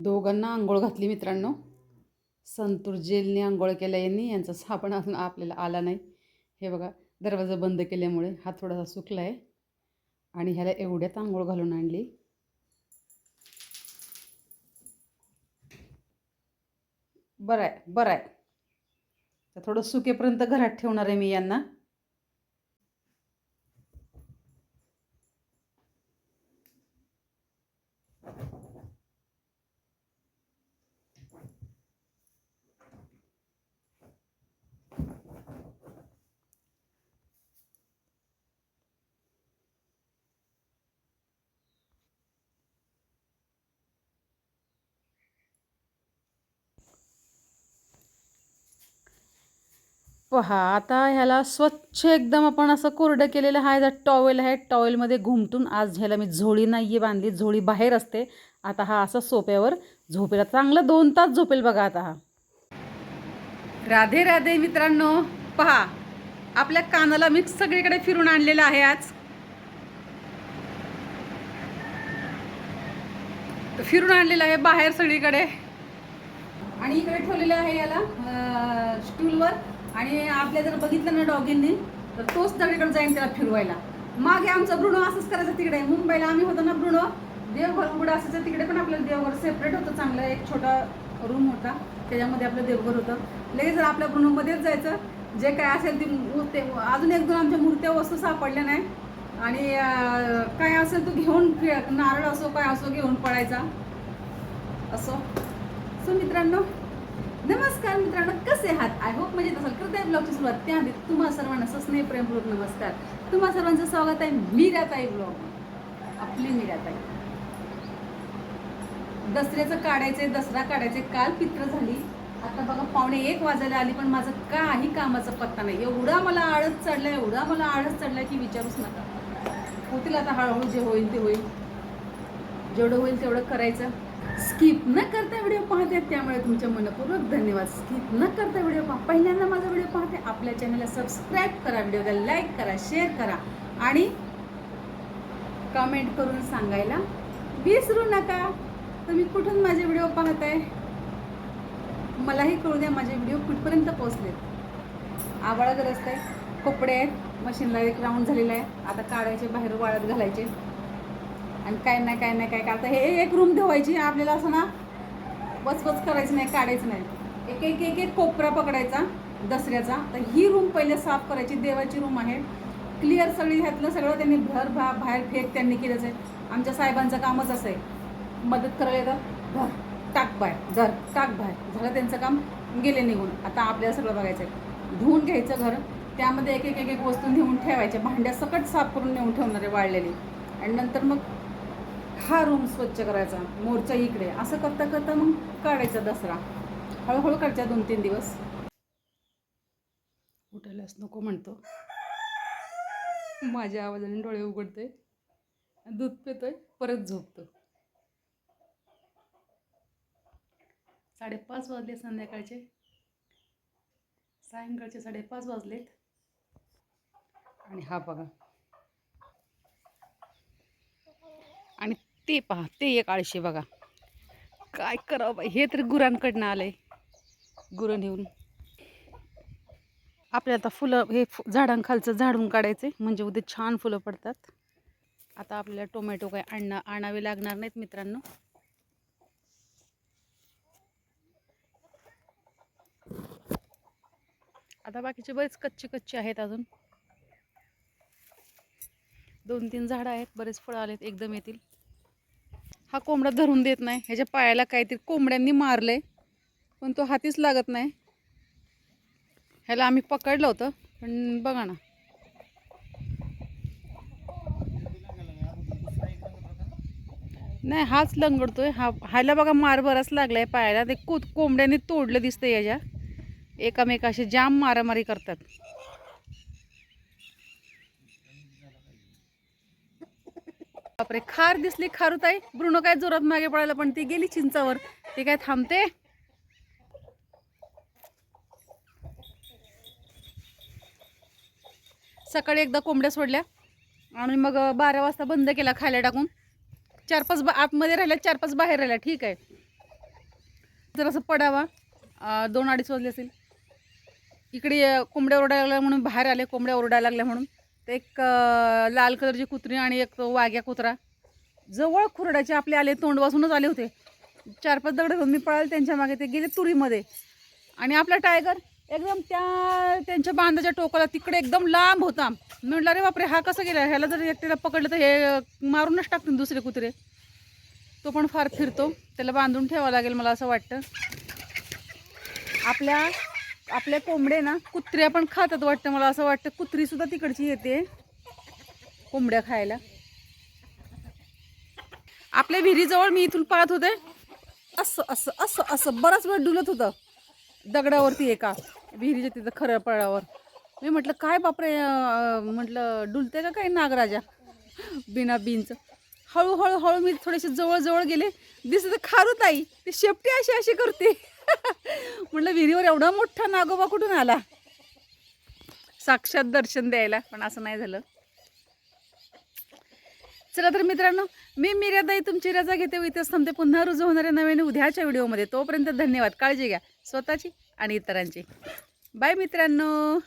दोघांना आंघोळ घातली मित्रांनो. संतूर जेलने आंघोळ केल्या यांनी. यांचा साबण अजून आपल्याला आला नाही. हे बघा दरवाजा बंद केल्यामुळे हा थोडासा सुकला आहे आणि ह्याला एवढ्यात आंघोळ घालून आणली. बरं आहे बरं आहे. तर थोडं सुकेपर्यंत घरात ठेवणार आहे मी यांना. पहा आता ह्याला स्वच्छ एकदम आपण असं कोरडं केलेलं आहे जर टॉवेल आहे टॉवेलमध्ये घुमटून आज ह्याला मी झोळी नाही आहे बांधली झोळी बाहेर असते. आता हा असं सोप्यावर झोपेला चांगलं दोन तास झोपेल बघा आता हा. राधे राधे मित्रांनो पहा आपल्या कानाला मी सगळीकडे फिरून आणलेलं आहे आज. फिरून आणलेलं आहे बाहेर सगळीकडे. आणि इकडे ठेवलेलं आहे याला स्टूलवर आणि आपल्या जर बघितलं ना डॉगींनी तर तोच दगडीकडे जाईन त्याला फिरवायला. मागे आमचा ब्रुणो असंच करायचं तिकडे. मुंबईला आम्ही होतो ना ब्रुणो. देवघर उघडं असायचं. तिकडे पण आपल्याला देवघर सेपरेट होतं चांगलं. एक छोटा रूम होता. त्याच्यामध्ये आपलं देवघर होतं. लगेच जर आपल्या ब्रुणोमध्येच जायचं. जे काय असेल ती मूर्ते ते अजून एक दोन आमच्या मूर्त्या वस्तू सापडल्या नाही. आणि काय असेल तो घेऊन नारळ असो काय असो घेऊन पळायचा. असो. सो मित्रांनो नमस्कार मित्रांनो कसे आहात? आय होप म्हणजे तसं त्या ब्लॉगची सुरुवात त्याआधी तुम्हा सर्वांना सस्नेह प्रेमपूर्वक नमस्कार. तुम्हा सर्वांचं स्वागत आहे मीराताई ब्लॉग आपली मीराताई. दसऱ्याचं काढायचंय दसरा काढायचे काल पित्र झाली. आता बघा पावणे एक वाजायला आली पण माझं काही कामाचा पत्ता नाही. एवढा मला आळस चढला एवढा मला आळस चढलाय की विचारूच नका. होतील आता हळूहळू जे होईल ते होईल. जेवढं होईल तेवढं करायचं. स्किप न करता व्हिडिओ पाहते. त्यामुळे तुमच्या मनपूर्वक धन्यवाद. स्किप न करता व्हिडिओ पहा. पहिल्यांदा माझा व्हिडिओ पाहते. आपल्या चॅनलला सबस्क्राईब करा. व्हिडिओला लाईक करा. शेअर करा. आणि कमेंट करून सांगायला विसरू नका. तुम्ही कुठून माझे व्हिडिओ पाहताय? मलाही कळू द्या. माझे व्हिडिओ कुठपर्यंत पोहोचले आवाळा गरज आहे. कपडे आहेत. मशीनला एक राऊंड झालेला आहे. आता काढायचे बाहेर वाळत घालायचे. आणि काय नाही काय नाही काय काय आता हे एक रूम ठेवायची. आपल्याला असं ना बचबच करायचं नाही काढायचं नाही. एक एक एक एक कोपरा पकडायचा दसऱ्याचा. तर ही रूम पहिले साफ करायची देवाची रूम आहे. क्लिअर सगळी ह्यातलं सगळं त्यांनी घर भा बाहेर फेक त्यांनी केलंच आहे. आमच्या साहेबांचं कामच असं आहे. मदत करायला येतं. घर टाक बाहेर. घर टाक बाहेर. झालं त्यांचं काम गेले निघून. आता आपल्याला सगळं बघायचं आहे धुवून घ्यायचं घर. त्यामध्ये एक एक एक एक वस्तू नेऊन ठेवायच्या. भांड्या सकट साफ करून नेऊन ठेवणारे वाळलेली. आणि नंतर मग हा रूम स्वच्छ करायचा मोर्चा इकडे असं करता करता मग काढायचा दसरा. हळूहळू काढचा दोन तीन दिवस. उठायलाच नको म्हणतो. माझ्या आवाजाने डोळे उघडतोय. दूध पितोय परत झोपतो. साडेपाच वाजले संध्याकाळचे. सायंकाळचे साडेपाच वाजलेत. आणि हा बघा. आणि ते पहा ते एक आळशी बघा. काय करावं बाई हे तरी गुरांकडनं आलंय. गुरं नेऊन. आपल्याला आता फुलं हे फु झाडांखालचं झाडून काढायचं आहे म्हणजे उद्या छान फुलं पडतात. आता आपल्याला टोमॅटो काय आणणं आणावे लागणार नाहीत मित्रांनो. आता बाकीचे बरेच कच्चे कच्चे आहेत अजून. दोन तीन झाडं आहेत बरेच फळं आलेत एकदम येतील. हा कोंबडा धरून देत नाही. ह्याच्या पायाला काहीतरी कोंबड्यांनी मारलंय. पण तो हातीच लागत नाही. ह्याला आम्ही पकडलं होतं पण बघा ना. नाही हाच लंगडतोय. हा ह्याला बघा मार बराच लागलाय पायाला. ते को कोंबड्यांनी तोडलं दिसतंय याच्या एकामेकाशी जाम मारामारी करतात. बापरे खार दिसली खारुताई. ब्रुनो काय जोरात मागे पडायला पण ती गेली चिंचावर. ती काय थांबते? सकाळी एकदा कोंबड्या सोडल्या आणि मग बारा वाजता बंद केला खायला टाकून. चार पाच बा आतमध्ये राहिल्या चार पाच बाहेर राहिल्या ठीक आहे. जरासं पडावा दोन अडीच वाजले असेल. इकडे कोंबड्या ओरडायला लागल्या म्हणून बाहेर आले कोंबड्या ओरडायला लागल्या म्हणून. एक लाल कलरची कुत्री आणि एक वाघ्या कुत्रा. जवळ खुरडाचे आपले आले तोंड आले होते. चार पाच दगड घेऊन मी पळाले त्यांच्या मागे ते गेले तुरीमध्ये. आणि आपला टायगर एकदम त्या त्यांच्या बांधाच्या टोकाला तिकडे एकदम लांब होता. म्हटलं अरे बापरे हा कसा गेला? ह्याला जर एकट्याला पकडलं तर हे मारूनच टाकतील दुसरे कुत्रे. तो पण फार फिरतो. त्याला बांधून ठेवावं लागेल मला असं वाटतं. आपल्या आपल्या कोंबडे ना कुत्र्या पण खातात वाटतं मला. असं वाटतं कुत्रीसुद्धा तिकडची येते. कोंबड्या खायला. आपल्या विहिरीजवळ मी इथून पाहत होते. असं असं असं असं बराच वेळ डुलत होतं. दगडावरती एका विहिरीच्या तिथं खरं पळावर. मी म्हटलं काय बापरे म्हटलं डुलते का काय नागराजा? बिना बीनचं. हळूहळू हळू मी थोडेसे जवळजवळ गेले. दिसत खारू ताई ती शेपटी अशी अशी करते. म्हटलं विहिरीवर एवढा मोठा नागोबा कुठून आला? साक्षात दर्शन द्यायला पण असं नाही झालं. चला तर मित्रांनो मी मिर्यादाई तुमची रजा घेते इथेच थांबते. पुन्हा रुजू होणाऱ्या नव्याने उद्याच्या व्हिडिओमध्ये. तोपर्यंत धन्यवाद. काळजी घ्या. स्वतःची आणि इतरांची. बाय मित्रांनो.